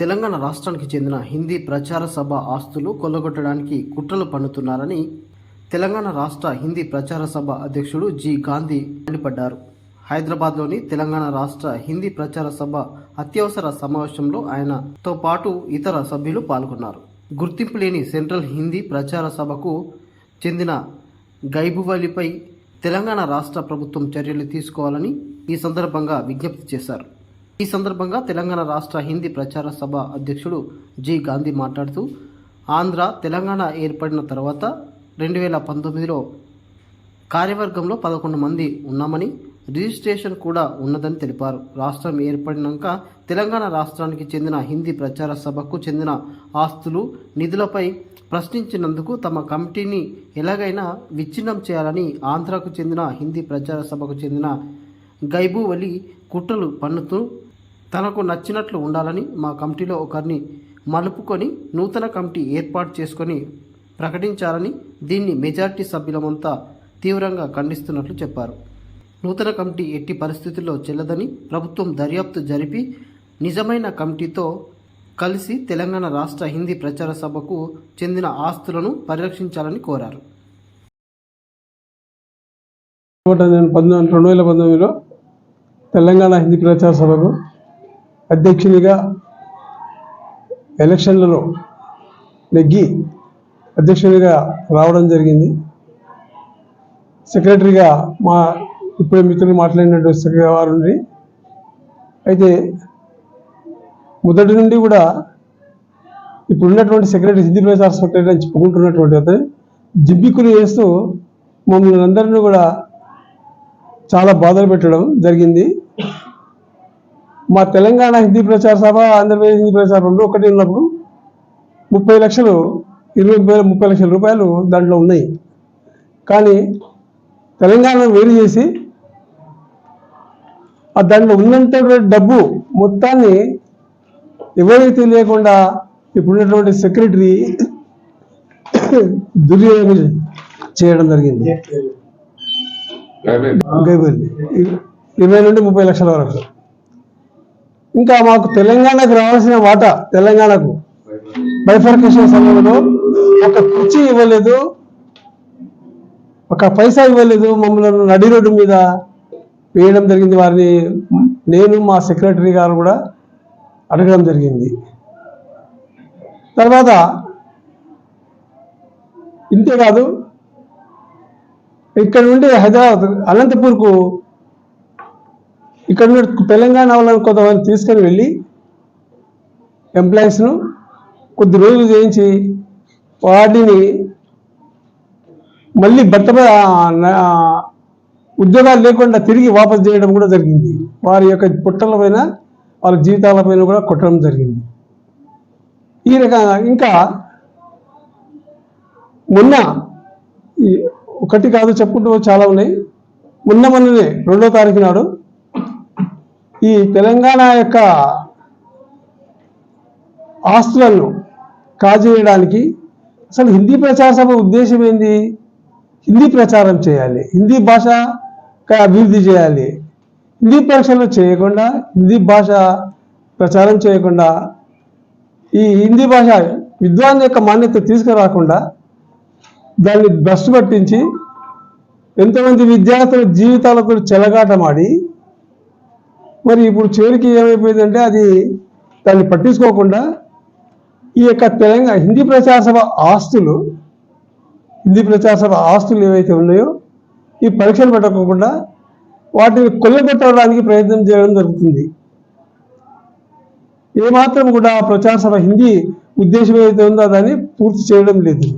తెలంగాణ రాష్ట్రానికి చెందిన హిందీ ప్రచార సభ ఆస్తులు కొల్లగొట్టడానికి కుట్రలు పన్నుతున్నారని తెలంగాణ రాష్ట్ర హిందీ ప్రచార సభ అధ్యక్షుడు జి. గాంధీ మండిపడ్డారు. హైదరాబాద్లోని తెలంగాణ రాష్ట్ర హిందీ ప్రచార సభ అత్యవసర సమావేశంలో ఆయనతో పాటు ఇతర సభ్యులు పాల్గొన్నారు. గుర్తింపు లేని సెంట్రల్ హిందీ ప్రచార సభకు చెందిన గైబువలిపై తెలంగాణ రాష్ట్ర ప్రభుత్వం చర్యలు తీసుకోవాలని ఈ సందర్భంగా విజ్ఞప్తి చేశారు. ఈ సందర్భంగా తెలంగాణ రాష్ట్ర హిందీ ప్రచార సభ అధ్యక్షుడు జి గాంధీ మాట్లాడుతూ ఆంధ్ర తెలంగాణ ఏర్పడిన తర్వాత రెండు వేల పంతొమ్మిదిలో కార్యవర్గంలో పదకొండు మంది ఉన్నామని రిజిస్ట్రేషన్ కూడా ఉన్నదని తెలిపారు. రాష్ట్రం ఏర్పడినాక తెలంగాణ రాష్ట్రానికి చెందిన హిందీ ప్రచార సభకు చెందిన ఆస్తులు నిధులపై ప్రశ్నించినందుకు తమ కమిటీని ఎలాగైనా విచ్ఛిన్నం చేయాలని ఆంధ్రాకు చెందిన హిందీ ప్రచార సభకు చెందిన గైబువలి కుట్రలు పన్నుతూ తనకు నచ్చినట్లు ఉండాలని మా కమిటీలో ఒకరిని మలుపుకొని నూతన కమిటీ ఏర్పాటు చేసుకొని ప్రకటించాలని దీన్ని మెజార్టీ సభ్యులమంతా తీవ్రంగా ఖండిస్తున్నట్లు చెప్పారు. నూతన కమిటీ ఎట్టి పరిస్థితుల్లో చెల్లదని ప్రభుత్వం దర్యాప్తు జరిపి నిజమైన కమిటీతో కలిసి తెలంగాణ రాష్ట్ర హిందీ ప్రచార సభకు చెందిన ఆస్తులను పరిరక్షించాలని కోరారు. నేను పంతొమ్మిది రెండు వేల పంతొమ్మిదిలో తెలంగాణ హిందీ ప్రచార సభకు అధ్యక్షునిగా ఎలక్షన్లలో నెగ్గి అధ్యక్షునిగా రావడం జరిగింది. సెక్రటరీగా మా ఇప్పుడే మిత్రులు మాట్లాడినటువంటి సెక్రటరీ వారు అయితే మొదటి నుండి కూడా ఇప్పుడున్నటువంటి సెక్రటరీ హిందీ ప్రచార సెక్రటరీ అని చెప్పుకుంటున్నటువంటి అతను జిబ్బిక్కులు చేస్తూ మమ్మల్ని అందరినీ కూడా చాలా బాధలు పెట్టడం జరిగింది. మా తెలంగాణ హిందీ ప్రచార సభ ఆంధ్రప్రదేశ్ హిందీ ప్రచార రెండు ఒకటి ఉన్నప్పుడు ముప్పై లక్షలు ఇరవై వేల ముప్పై లక్షల రూపాయలు దాంట్లో ఉన్నాయి. కానీ తెలంగాణ వేరు చేసి ఆ దాంట్లో ఉన్నంత డబ్బు మొత్తాన్ని ఎవరికి తెలియకుండా ఇప్పుడున్నటువంటి సెక్రటరీ దుర్వినియోగం చేయడం జరిగింది. ఇరవై నుండి ముప్పై లక్షల వరకు. ఇంకా మాకు తెలంగాణకు రావాల్సిన వాటా తెలంగాణకు. బైఫర్కేషన్ సమయంలో ఒక కుర్చీ ఇవ్వలేదు ఒక పైసా ఇవ్వలేదు మమ్మల్ని నడి రోడ్డు మీద వేయడం జరిగింది. వారిని నేను మా సెక్రటరీ గారు కూడా అడగడం జరిగింది. తర్వాత ఇంతేకాదు ఇక్కడ నుండి హైదరాబాద్ అనంతపూర్కు ఇక్కడ నుండి తెలంగాణ వాళ్ళని కొంతమంది తీసుకొని వెళ్ళి ఎంప్లాయీస్ను కొద్ది రోజులు చేయించి వాటిని మళ్ళీ భర్త ఉద్యోగాలు లేకుండా తిరిగి వాపసు చేయడం కూడా జరిగింది. వారి యొక్క పుట్టల పైన వాళ్ళ జీవితాల పైన కూడా కొట్టడం జరిగింది. ఈ రకంగా ఇంకా మొన్న ఒకటి కాదు చెప్పుకుంటూ చాలా ఉన్నాయి. మొన్న మొన్ననే రెండో తారీఖు నాడు ఈ తెలంగాణ యొక్క ఆస్తులను కాజేయడానికి అసలు హిందీ ప్రచార సభ ఉద్దేశం ఏంది? హిందీ ప్రచారం చేయాలి. హిందీ భాష అభివృద్ధి చేయాలి. హిందీ పరీక్షలు చేయకుండా హిందీ భాష ప్రచారం చేయకుండా ఈ హిందీ భాష విద్వాన్ యొక్క మాన్యత తీసుకురాకుండా దాన్ని భ్రష్టు పట్టించి ఎంతమంది విద్యార్థుల జీవితాలతో చెలగాటమాడి మరి ఇప్పుడు చివరికి ఏమైపోయిందంటే అది దాన్ని పట్టించుకోకుండా ఈ యొక్క తెలంగాణ హిందీ ప్రచార సభ ఆస్తులు హిందీ ప్రచార సభ ఆస్తులు ఏవైతే ఉన్నాయో ఈ పరీక్షలు పెట్టకుండా వాటిని కొల్లగొట్టడానికి ప్రయత్నం చేయడం జరుగుతుంది. ఏమాత్రం కూడా ప్రచార సభ హిందీ ఉద్దేశం ఏదైతే ఉందో దాన్ని పూర్తి చేయడం లేదు.